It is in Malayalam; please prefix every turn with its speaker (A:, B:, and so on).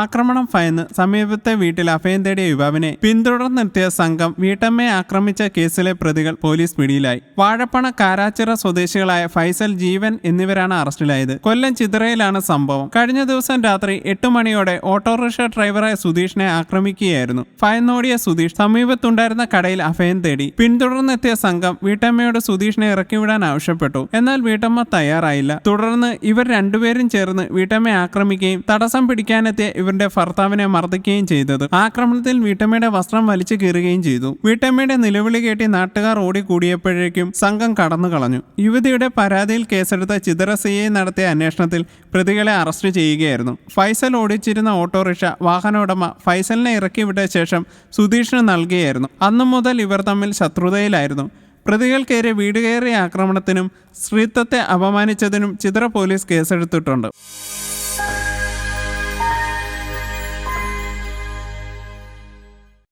A: ആക്രമണം ഭയന്ന് സമീപത്തെ വീട്ടിൽ അഭയം തേടിയ യുവാവിനെ പിന്തുടർന്ന് നിർത്തിയ സംഘം വീട്ടമ്മയെ ആക്രമിച്ച കേസിലെ പ്രതികൾ പോലീസ് പിടിയിലായി. വാഴപ്പണ കാരാച്ചിറ സ്വദേശികളായ ഫൈസൽ ജീവൻ എന്നിവരാണ് അറസ്റ്റിലായത്. കൊല്ലം ചിതറയിലാണ് സംഭവം. കഴിഞ്ഞ ദിവസം രാത്രി എട്ട് മണിയോടെ ഓട്ടോറിക്ഷ ഡ്രൈവറായ സുധീഷിനെ ആക്രമിക്കുകയായിരുന്നു. ഭയന്നോടിയ സുധീഷ് സമീപത്തുണ്ടായിരുന്ന കടയിൽ അഭയം തേടി. പിന്തുടർന്നെത്തിയ സംഘം വീട്ടമ്മയോട് സുധീഷിനെ ഇറക്കിവിടാൻ ആവശ്യപ്പെട്ടു. എന്നാൽ വീട്ടമ്മ തയ്യാറായില്ല. തുടർന്ന് ഇവർ രണ്ടുപേരും ചേർന്ന് വീട്ടമ്മയെ ആക്രമിക്കുകയും തടസ്സം പിടിക്കാനെത്തിയ ഇവരുടെ ഭർത്താവിനെ മർദ്ദിക്കുകയും ചെയ്തത്. ആക്രമണത്തിൽ വീട്ടമ്മയുടെ വസ്ത്രം വലിച്ചു കീറുകയും ചെയ്തു. വീട്ടമ്മയുടെ നിലവിളി കേട്ടി നാട്ടുകാർ ഓടിക്കൂടിയപ്പോഴേക്കും സംഘം കടന്നു കളഞ്ഞു യുവതിയുടെ പരാതിയിൽ കേസെടുത്ത ചിതറ സി ഐ നടത്തിയ അന്വേഷണത്തിൽ പ്രതികളെ അറസ്റ്റ് ചെയ്യുകയായിരുന്നു. ഫൈസൽ ഓടിച്ചിരുന്ന ഓട്ടോറിക്ഷ വാഹന ഉടമ ഫൈസലിനെ ഇറക്കിവിട്ട ശേഷം സുധീഷിന് നൽകുകയായിരുന്നു അന്നു മുതൽ ഇവർ തമ്മിൽ ശത്രുതയിലായിരുന്നു. പ്രതികൾക്കേറെ വീട് കയറിയ ആക്രമണത്തിനും സ്ത്രീത്വത്തെ അപമാനിച്ചതിനും ചിത്ര പോലീസ് കേസെടുത്തിട്ടുണ്ട്.